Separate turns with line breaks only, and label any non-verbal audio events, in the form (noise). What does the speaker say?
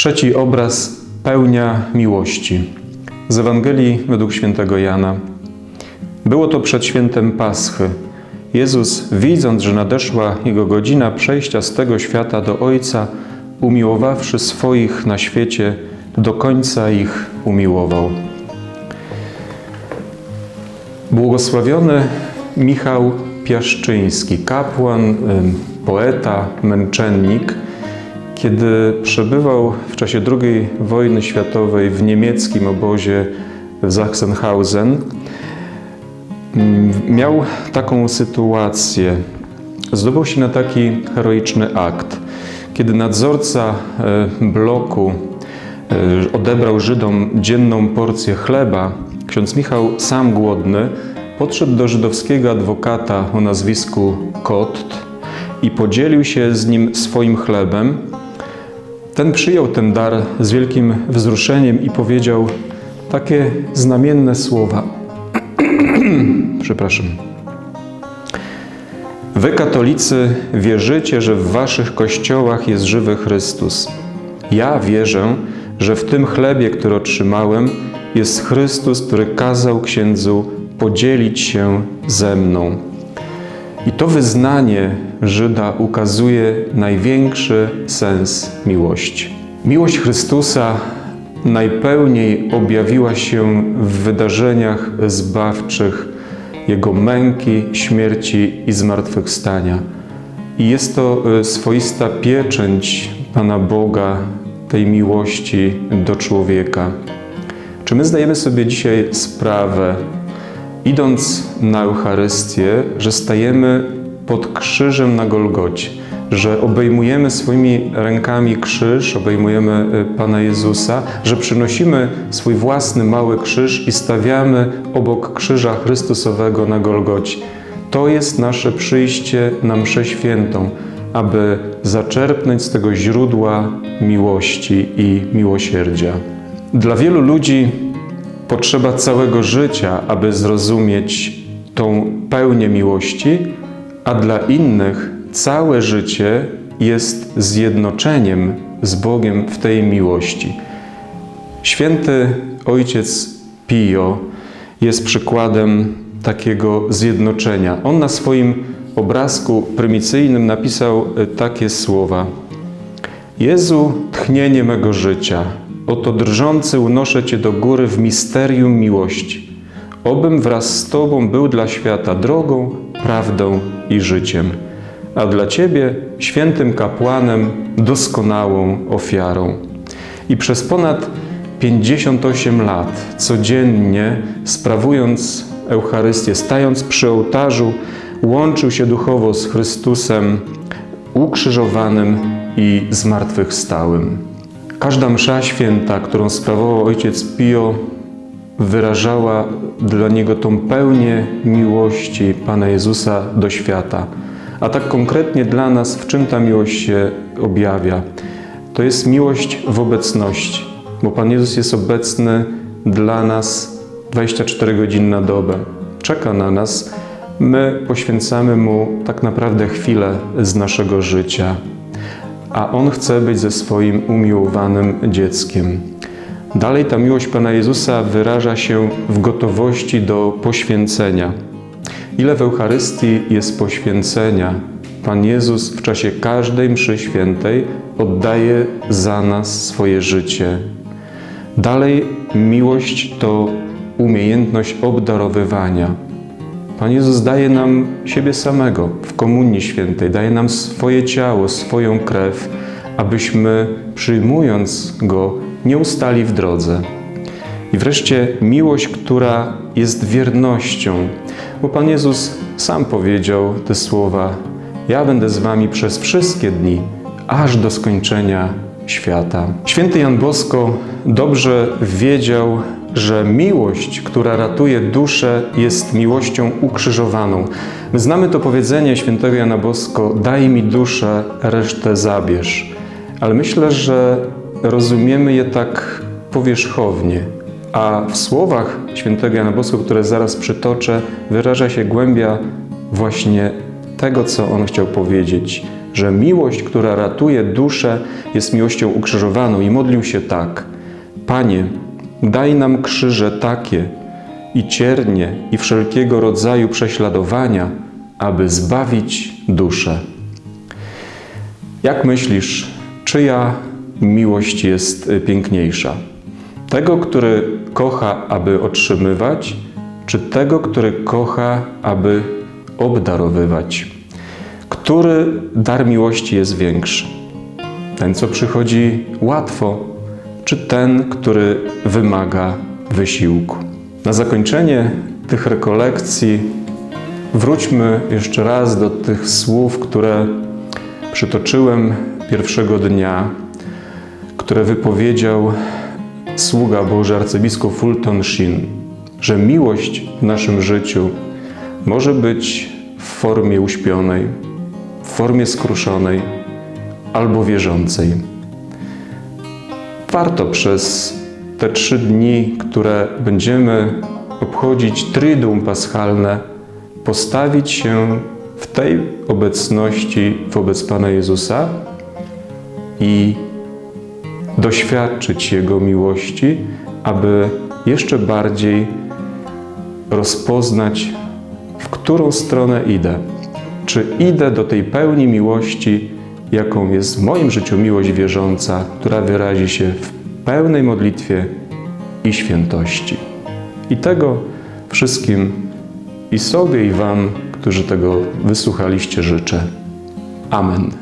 Trzeci obraz pełnia miłości. Z Ewangelii według świętego Jana. Było to przed świętem Paschy. Jezus, widząc, że nadeszła jego godzina przejścia z tego świata do Ojca, umiłowawszy swoich na świecie, do końca ich umiłował. Błogosławiony Michał Piaszczyński, kapłan, poeta, męczennik, kiedy przebywał w czasie II wojny światowej w niemieckim obozie w Sachsenhausen, ym, miał taką sytuację. Zdobył się na taki heroiczny akt, kiedy nadzorca e, bloku e, odebrał Żydom dzienną porcję chleba, ksiądz Michał, sam głodny, podszedł do żydowskiego adwokata o nazwisku Kot i podzielił się z nim swoim chlebem. Ten przyjął ten dar z wielkim wzruszeniem i powiedział takie znamienne słowa. (clears throat) Przepraszam. Wy, katolicy, wierzycie, że w waszych kościołach jest żywy Chrystus. Ja wierzę, że w tym chlebie, który otrzymałem, jest Chrystus, który kazał księdzu podzielić się ze mną. I to wyznanie Żyda ukazuje największy sens miłości. Miłość Chrystusa najpełniej objawiła się w wydarzeniach zbawczych Jego męki, śmierci i zmartwychwstania. I jest to y, swoista pieczęć Pana Boga, tej miłości do człowieka. Czy my zdajemy sobie dzisiaj sprawę, idąc na Eucharystię, że stajemy pod krzyżem na Golgocie, że obejmujemy swoimi rękami krzyż, obejmujemy y, Pana Jezusa, że przynosimy swój własny mały krzyż i stawiamy obok krzyża Chrystusowego na Golgocie. To jest nasze przyjście na mszę świętą, aby zaczerpnąć z tego źródła miłości i miłosierdzia. Dla wielu ludzi potrzeba całego życia, aby zrozumieć tą pełnię miłości, a dla innych całe życie jest zjednoczeniem z Bogiem w tej miłości. Święty Ojciec Pio jest przykładem takiego zjednoczenia. On na swoim obrazku prymicyjnym napisał takie słowa: Jezu, tchnienie mego życia, oto drżący unoszę Cię do góry w misterium miłości. Obym wraz z Tobą był dla świata drogą, prawdą i życiem, a dla Ciebie świętym kapłanem, doskonałą ofiarą. I przez ponad 58 lat codziennie sprawując Eucharystię, stając przy ołtarzu, łączył się duchowo z Chrystusem ukrzyżowanym i zmartwychwstałym. Każda msza święta, którą sprawował ojciec Pio, wyrażała dla niego tą pełnię miłości Pana Jezusa do świata. A tak konkretnie dla nas, w czym ta miłość się objawia? To jest miłość w obecności, bo Pan Jezus jest obecny dla nas 24 godziny na dobę. Czeka na nas. My poświęcamy Mu tak naprawdę chwilę z naszego życia, a On chce być ze swoim umiłowanym dzieckiem. Dalej ta miłość Pana Jezusa wyraża się w gotowości do poświęcenia. Ile w Eucharystii jest poświęcenia? Pan Jezus w czasie każdej mszy świętej oddaje za nas swoje życie. Dalej miłość to umiejętność obdarowywania. Pan Jezus daje nam siebie samego w Komunii Świętej, daje nam swoje ciało, swoją krew, abyśmy przyjmując Go nie ustali w drodze. I wreszcie miłość, która jest wiernością, bo Pan Jezus sam powiedział te słowa: Ja będę z Wami przez wszystkie dni, aż do skończenia świata. Święty Jan Bosko dobrze wiedział, że miłość, która ratuje duszę, jest miłością ukrzyżowaną. My znamy to powiedzenie świętego Jana Bosko: Daj mi duszę, resztę zabierz. Ale myślę, że rozumiemy je tak powierzchownie. A w słowach świętego Jana Bosko, które zaraz przytoczę, wyraża się głębia właśnie tego, co on chciał powiedzieć. że miłość, która ratuje duszę, jest miłością ukrzyżowaną i modlił się tak: Panie, daj nam krzyże takie i ciernie i wszelkiego rodzaju prześladowania, aby zbawić duszę. Jak myślisz, czyja miłość jest piękniejsza? Tego, który kocha, aby otrzymywać, czy tego, który kocha, aby obdarowywać? Który dar miłości jest większy? Ten, co przychodzi łatwo, czy ten, który wymaga wysiłku? Na zakończenie tych rekolekcji wróćmy jeszcze raz do tych słów, które przytoczyłem pierwszego dnia, które wypowiedział sługa Boży arcybiskup Fulton Sheen, że miłość w naszym życiu może być w formie uśpionej, w formie skruszonej albo wierzącej. Warto przez te trzy dni, które będziemy obchodzić Triduum Paschalne, postawić się w tej obecności wobec Pana Jezusa i doświadczyć Jego miłości, aby jeszcze bardziej rozpoznać, w którą stronę idę. Czy idę do tej pełni miłości, jaką jest w moim życiu miłość wierząca, która wyrazi się w pełnej modlitwie i świętości. I tego wszystkim i sobie, i Wam, którzy tego wysłuchaliście, życzę. Amen.